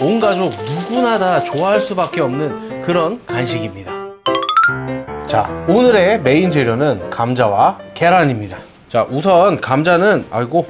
온 가족 누구나 다 좋아할 수밖에 없는 그런 간식입니다. 자, 오늘의 메인 재료는 감자와 계란입니다. 자, 우선 감자는 아이고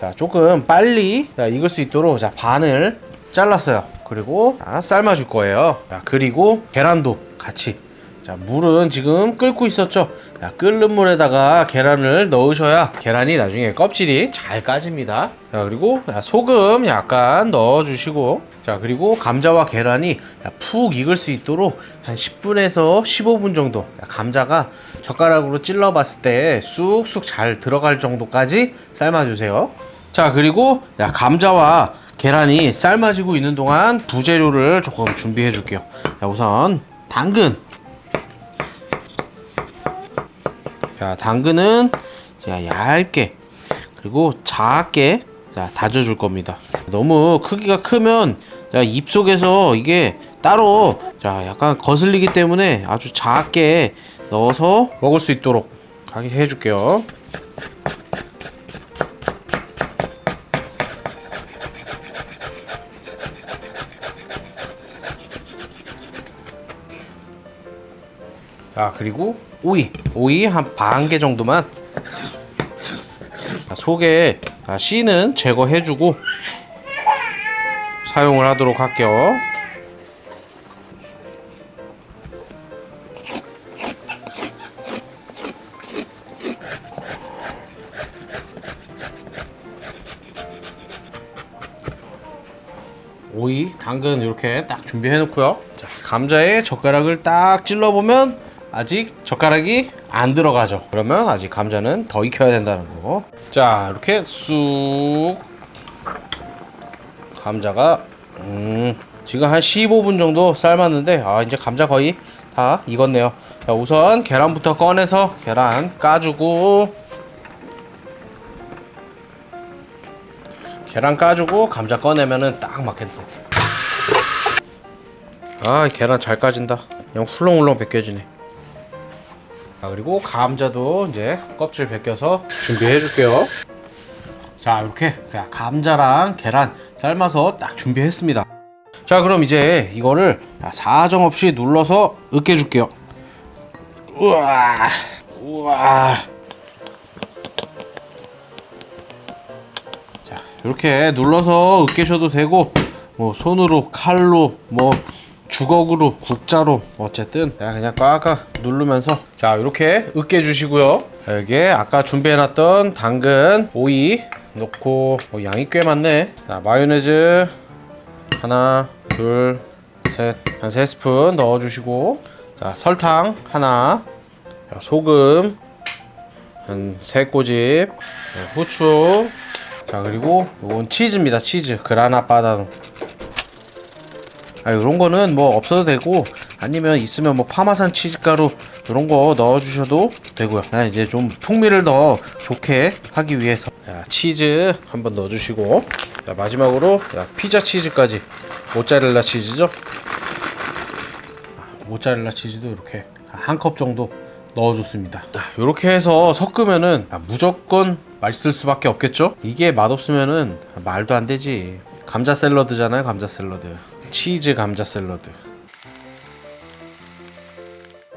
자, 조금 빨리 자, 익을 수 있도록 자, 반을 잘랐어요. 그리고 자, 삶아 줄 거예요. 자, 그리고 계란도 같이 자, 물은 지금 끓고 있었죠. 자, 끓는 물에다가 계란을 넣으셔야 계란이 나중에 껍질이 잘 까집니다. 자, 그리고 자, 소금 약간 넣어 주시고 자, 그리고 감자와 계란이 자, 푹 익을 수 있도록 한 10분에서 15분 정도 자, 감자가 젓가락으로 찔러 봤을 때 쑥쑥 잘 들어갈 정도까지 삶아 주세요. 자, 그리고 자, 감자와 계란이 삶아지고 있는 동안 부재료를 조금 준비해 줄게요. 자, 우선 당근 자, 당근은 자, 얇게 그리고 작게 자, 다져줄 겁니다. 너무 크기가 크면 자, 입 속에서 이게 따로 자, 약간 거슬리기 때문에 아주 작게 넣어서 먹을 수 있도록 하게 해줄게요. 자 그리고 오이 오이 한 반 개 정도만 자, 속에 자, 씨는 제거해주고 사용을 하도록 할게요. 오이, 당근 이렇게 딱 준비해 놓고요. 자, 감자에 젓가락을 딱 찔러 보면 아직 젓가락이 안 들어가죠. 그러면 아직 감자는 더 익혀야 된다는 거. 자, 이렇게 쑥 감자가 음, 지금 한 15분 정도 삶았는데 아, 이제 감자 거의 다 익었네요. 자, 우선 계란부터 꺼내서 계란 까주고 계란 까주고 감자 꺼내면은 딱 맞겠네. 아 계란 잘 까진다. 그냥 훌렁훌렁 벗겨지네. 자 그리고 감자도 이제 껍질 벗겨서 준비해 줄게요. 자 이렇게 감자랑 계란 삶아서 딱 준비했습니다. 자 그럼 이제 이거를 사정 없이 눌러서 으깨 줄게요. 우와 우와. 자 이렇게 눌러서 으깨셔도 되고 뭐 손으로 칼로 뭐 주걱으로 국자로 어쨌든 그냥 꽉꽉 누르면서. 자 이렇게 으깨 주시고요. 자, 여기에 아까 준비해놨던 당근 오이 넣고 어, 양이 꽤 많네. 자 마요네즈 하나 둘 셋 한 세 스푼 넣어주시고. 자 설탕 하나 자, 소금 한 세 꼬집 자, 후추. 자 그리고 이건 치즈입니다 치즈. 그라나 바다노 아 이런 거는 뭐 없어도 되고 아니면 있으면 뭐 파마산 치즈가루 이런 거 넣어주셔도 되고요. 나 이제 좀 풍미를 더 좋게 하기 위해서 자, 치즈 한번 넣어주시고 자, 마지막으로 자, 피자 치즈까지 모짜렐라 치즈죠. 아, 모짜렐라 치즈도 이렇게 한 컵 정도 넣어줬습니다. 이렇게 해서 섞으면은 아, 무조건 맛있을 수밖에 없겠죠? 이게 맛없으면은 말도 안 되지. 감자 샐러드잖아요, 감자 샐러드. 치즈 감자 샐러드.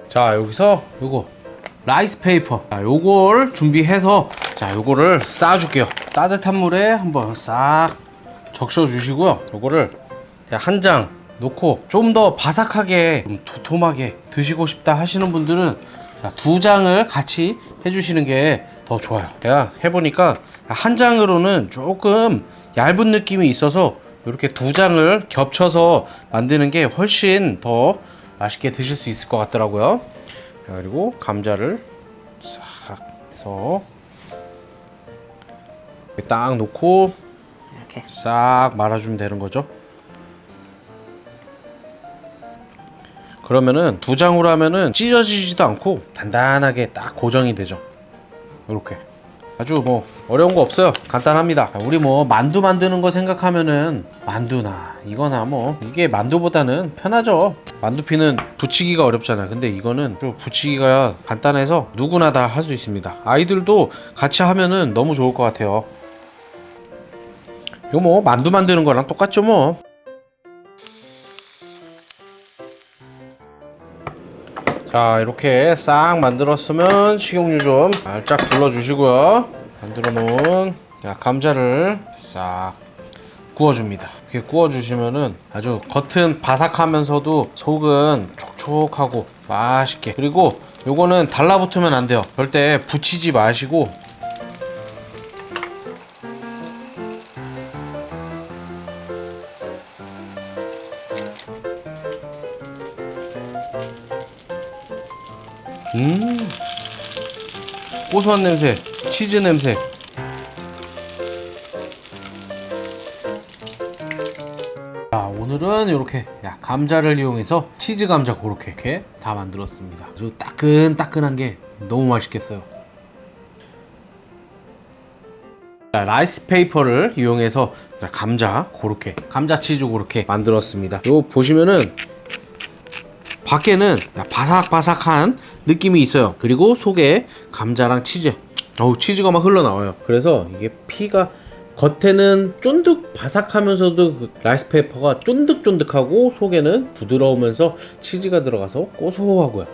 자, 여기서 요거 라이스 페이퍼. 자, 요걸 준비해서 자, 요거를 쌓아 줄게요. 따뜻한 물에 한번 싹 적셔 주시고요. 요거를 한 장 놓고 좀 더 바삭하게 좀 도톰하게 드시고 싶다 하시는 분들은 자, 두 장을 같이 해주시는 게 더 좋아요. 제가 해보니까 한 장으로는 조금 얇은 느낌이 있어서 이렇게 두 장을 겹쳐서 만드는 게 훨씬 더 맛있게 드실 수 있을 것 같더라고요. 자, 그리고 감자를 싹 해서 딱 놓고 이렇게 싹 말아주면 되는 거죠. 그러면은 두 장으로 하면은 찢어지지도 않고 단단하게 딱 고정이 되죠. 이렇게 아주 뭐 어려운 거 없어요. 간단합니다. 우리 뭐 만두 만드는 거 생각하면은 만두나 이거나 뭐 이게 만두보다는 편하죠. 만두피는 붙이기가 어렵잖아요. 근데 이거는 좀 붙이기가 간단해서 누구나 다 할 수 있습니다. 아이들도 같이 하면은 너무 좋을 것 같아요. 이거 뭐 만두 만드는 거랑 똑같죠 뭐. 자 이렇게 싹 만들었으면 식용유 좀 살짝 둘러주시고요. 만들어 놓은 자, 감자를 싹 구워줍니다. 이렇게 구워주시면은 아주 겉은 바삭하면서도 속은 촉촉하고 맛있게. 그리고 요거는 달라붙으면 안 돼요. 절대 붙이지 마시고 음. 고소한 냄새 치즈 냄새. 자 오늘은 이렇게 야, 감자를 이용해서 치즈 감자 그렇게 이렇게 다 만들었습니다. 아주 따끈따끈한 게 너무 맛있겠어요. 자, 라이스 페이퍼를 이용해서 자, 감자 그렇게 감자 치즈 그렇게 만들었습니다. 요 보시면은 밖에는 바삭바삭한 느낌이 있어요. 그리고 속에 감자랑 치즈, 어우 치즈가 막 흘러나와요. 그래서 이게 피가 겉에는 쫀득 바삭하면서도 그 라이스 페이퍼가 쫀득쫀득하고 속에는 부드러우면서 치즈가 들어가서 고소하고요.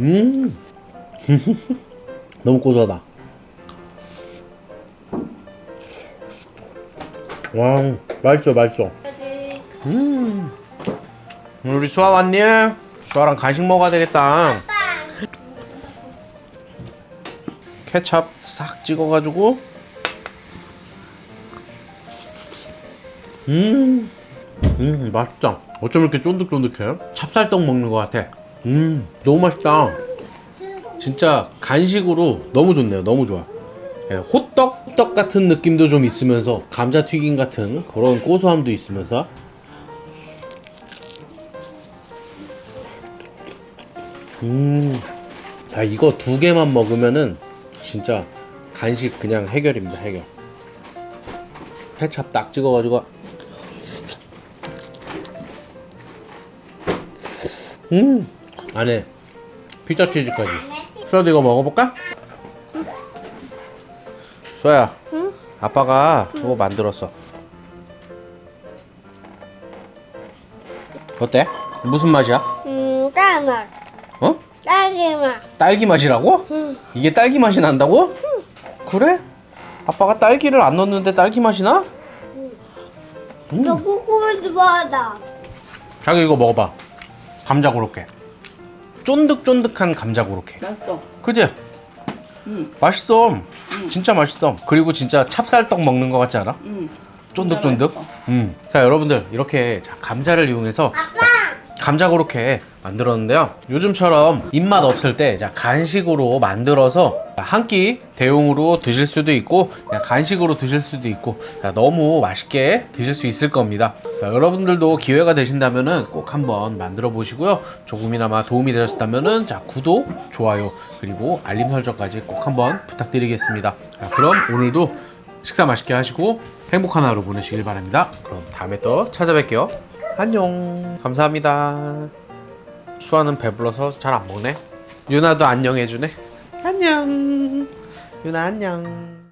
음, 너무 고소하다. 와, 맛있어, 맛있어. 음. 우리 수아 왔니? 수아랑 간식 먹어야 되겠다. 케찹 싹 찍어가지고. 음, 음, 맛있다. 어쩜 이렇게 쫀득쫀득해? 찹쌀떡 먹는 것 같아. 음, 너무 맛있다. 진짜 간식으로 너무 좋네요. 너무 좋아. 예, 호떡 호떡 같은 느낌도 좀 있으면서 감자 튀김 같은 그런 고소함도 있으면서 음, 야 이거 두 개만 먹으면은 진짜 간식 그냥 해결입니다 해결. 케찹 딱 찍어가지고 음 안에 피자 치즈까지. 수아도 이거 먹어볼까? 수아야. 아빠가 이거 만들었어. 어때? 무슨 맛이야? 음, 딸맛. 어? 딸기 맛. 딸기 맛이라고? 응. 이게 딸기 맛이 난다고? 그래? 아빠가 딸기를 안 넣었는데 딸기 맛이 나? 너 꼬꼬매도 먹어다. 자기 이거 먹어봐. 감자 고로케. 쫀득쫀득한 감자 고로케. 맛있어. 그지? 응, 맛있어. 진짜 맛있어. 그리고 진짜 찹쌀떡 먹는 거 같지 않아? 응. 쫀득쫀득. 음. 자 여러분들 이렇게 자, 감자를 이용해서 자, 감자 고로케 만들었는데요. 요즘처럼 입맛 없을 때 자, 간식으로 만들어서 한 끼 대용으로 드실 수도 있고 그냥 간식으로 드실 수도 있고 자, 너무 맛있게 드실 수 있을 겁니다. 자, 여러분들도 기회가 되신다면은 꼭 한번 만들어 보시고요. 조금이나마 도움이 되셨다면은 자, 구독, 좋아요 그리고 알림 설정까지 꼭 한번 부탁드리겠습니다. 자, 그럼 오늘도 식사 맛있게 하시고 행복한 하루 보내시길 바랍니다. 그럼 다음에 또 찾아뵐게요. 안녕. 감사합니다. 수아는 배불러서 잘 안 먹네. 유나도 안녕 해주네. 안녕. 유나 안녕.